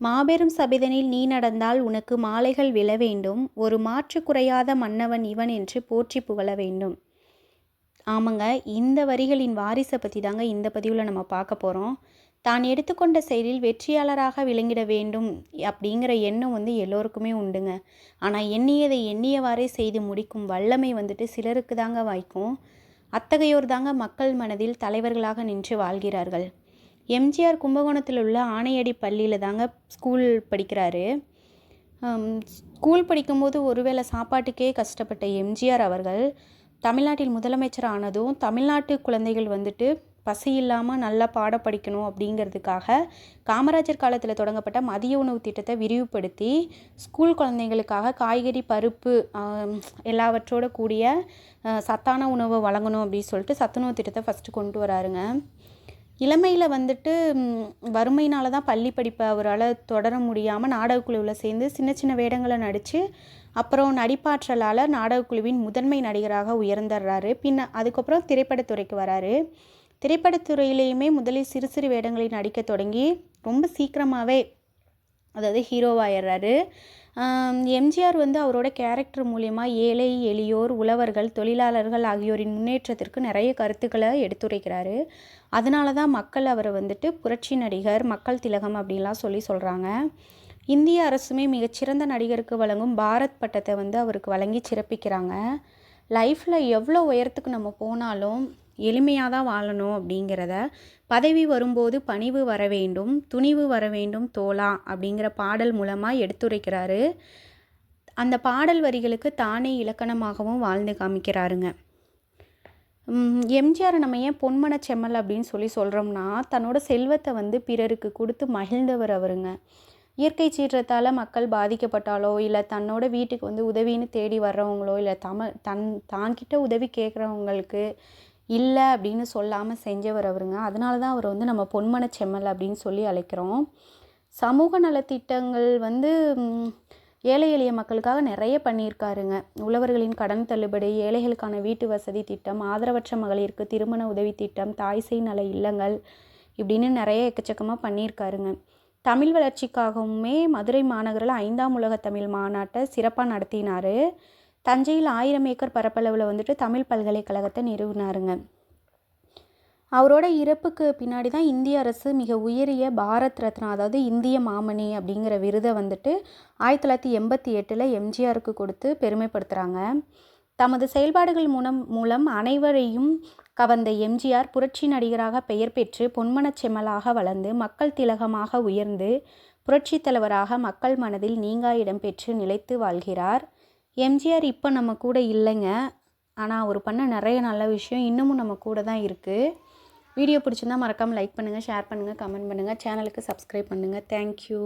மாபெரும் சபிதனில் நீ நடந்தால் உனக்கு மாலைகள் விழ வேண்டும். ஒரு மாற்று குறையாத மன்னவன் இவன் என்று போற்றி புகழ வேண்டும். ஆமாங்க இந்த வரிகளின் வாரிசை பற்றி தாங்க இந்த பதிவில் நம்ம பார்க்க போகிறோம் தான் எடுத்துக்கொண்ட செயலில் வெற்றியாளராக விளங்கிட வேண்டும் அப்படிங்கிற எண்ணம் வந்து எல்லோருக்குமே உண்டுங்க. ஆனால் எண்ணியதை எண்ணியவாறே செய்து முடிக்கும் வல்லமை வந்துட்டு சிலருக்கு தாங்க வாய்க்கும். அத்தகையோர் தாங்க மக்கள் மனதில் தலைவர்களாக நின்று வாழ்கிறார்கள். எம்ஜிஆர் கும்பகோணத்தில் உள்ள ஆணையடி பள்ளியில் தாங்க ஸ்கூல் படிக்கிறாரு. ஸ்கூல் படிக்கும்போது ஒருவேளை சாப்பாட்டுக்கே கஷ்டப்பட்ட எம்ஜிஆர் அவர்கள் தமிழ்நாட்டில் முதலமைச்சர் ஆனதும் தமிழ்நாட்டு குழந்தைகள் வந்துட்டு பசி இல்லாமல் நல்லா பாட படிக்கணும் அப்படிங்கிறதுக்காக காமராஜர் காலத்தில் தொடங்கப்பட்ட மதிய உணவு திட்டத்தை விரிவுபடுத்தி ஸ்கூல் குழந்தைங்களுக்காக காய்கறி பருப்பு எல்லாவற்றோட கூடிய சத்தான உணவை வழங்கணும் அப்படின்னு சொல்லிட்டு சத்துணவு திட்டத்தை ஃபஸ்ட்டு கொண்டு வராருங்க. இளமையில் வந்துட்டு வறுமையினால தான் பள்ளி படிப்பை அவரால் தொடர முடியாமல் நாடகக்குழுவில் சேர்ந்து சின்ன சின்ன வேடங்களை நடித்து அப்புறம் நடிப்பாற்றலால் நாடகக்குழுவின் முதன்மை நடிகராக உயர்ந்துடுறாரு பின்ன அதுக்கப்புறம் திரைப்படத்துறைக்கு வராரு. திரைப்படத்துறையிலையுமே முதலில் சிறு சிறு வேடங்களை நடிக்க தொடங்கி ரொம்ப சீக்கிரமாகவே அதாவது ஹீரோவாயிடுறாரு எம்ஜிஆர் வந்து அவரோட கேரக்டர் மூலயமா ஏழை எளியோர் உழவர்கள் தொழிலாளர்கள் ஆகியோரின் முன்னேற்றத்திற்கு நிறைய கருத்துக்களை எடுத்துரைக்கிறாரு. அதனால தான் மக்கள் அவரை வந்துட்டு புரட்சி நடிகர் மக்கள் திலகம் அப்படின்லாம் சொல்லி சொல்கிறாங்க இந்திய அரசுமே மிகச்சிறந்த நடிகருக்கு வழங்கும் பாரத் பட்டத்தை வந்து அவருக்கு வழங்கி சிறப்பிக்கிறாங்க. லைஃப்பில் எவ்வளோ உயரத்துக்கு நம்ம போனாலும் எளிமையாக தான் வாழணும் அப்படிங்கிறத பதவி வரும்போது பணிவு வர வேண்டும் துணிவு வர வேண்டும் தோலா அப்படிங்கிற பாடல் மூலமாக எடுத்துரைக்கிறாரு. அந்த பாடல் வரிகளுக்கு தானே இலக்கணமாகவும் வாழ்ந்து காமிக்கிறாருங்க. எம்ஜிஆர் நம்ம ஏன் பொன்மன செம்மல் அப்படின்னு சொல்லி சொல்கிறோம்னா தன்னோட செல்வத்தை வந்து பிறருக்கு கொடுத்து மகிழ்ந்தவர் அவருங்க. இயற்கை சீற்றத்தால் மக்கள் பாதிக்கப்பட்டாலோ இல்லை தன்னோட வீட்டுக்கு வந்து உதவின்னு தேடி வர்றவங்களோ இல்லை தம தன் தான்கிட்ட உதவி கேட்குறவங்களுக்கு இல்லை அப்படின்னு சொல்லாமல் செஞ்சவர் அவருங்க. அதனால தான் அவர் வந்து நம்ம பொன்மன செம்மல் அப்படின்னு சொல்லி அழைக்கிறோம். சமூக நலத்திட்டங்கள் வந்து ஏழை எளிய மக்களுக்காக நிறைய பண்ணியிருக்காருங்க. உழவர்களின் கடன் தள்ளுபடி ஏழைகளுக்கான வீட்டு வசதி திட்டம் ஆதரவற்ற மகளிருக்கு திருமண உதவி திட்டம் தாய்சை நல இல்லங்கள் இப்படின்னு நிறைய எக்கச்சக்கமாக பண்ணியிருக்காருங்க. தமிழ் வளர்ச்சிக்காகவுமே மதுரை மாநகரில் ஐந்தாம் உலக தமிழ் மாநாட்டை சிறப்பாக நடத்தினார். தஞ்சையில் ஆயிரம் ஏக்கர் பரப்பளவில் வந்துட்டு தமிழ் பல்கலைக்கழகத்தை நிறுவினாருங்க. அவரோட இறப்புக்கு பின்னாடி தான் இந்திய அரசு மிக உயரிய பாரத் ரத்னா அதாவது இந்திய மாமணி அப்படிங்கிற விருதை வந்துட்டு ஆயிரத்தி தொள்ளாயிரத்தி எண்பத்தி எட்டில் எம்ஜிஆருக்கு கொடுத்து பெருமைப்படுத்துகிறாங்க தமது செயல்பாடுகள் மூலம் மூலம் அனைவரையும் கவர்ந்த எம்ஜிஆர் புரட்சி நடிகராக பெயர் பெற்று பொன்மனச் செம்மலாக வளர்ந்து மக்கள் திலகமாக உயர்ந்து புரட்சித் தலைவராக மக்கள் மனதில் நீங்கா இடம்பெற்று நிலைத்து வாழ்கிறார். எம்ஜிஆர் இப்போ நம்ம கூட இல்லைங்க. ஆனால் அவர் பண்ண நிறைய நல்ல விஷயம் இன்னமும் நம்ம கூட தான் இருக்குது வீடியோ பிடிச்சிருந்தா மறக்காமல் லைக் பண்ணுங்கள் ஷேர் பண்ணுங்கள் கமெண்ட் பண்ணுங்கள் சேனலுக்கு சப்ஸ்கிரைப் பண்ணுங்கள் தேங்க்யூ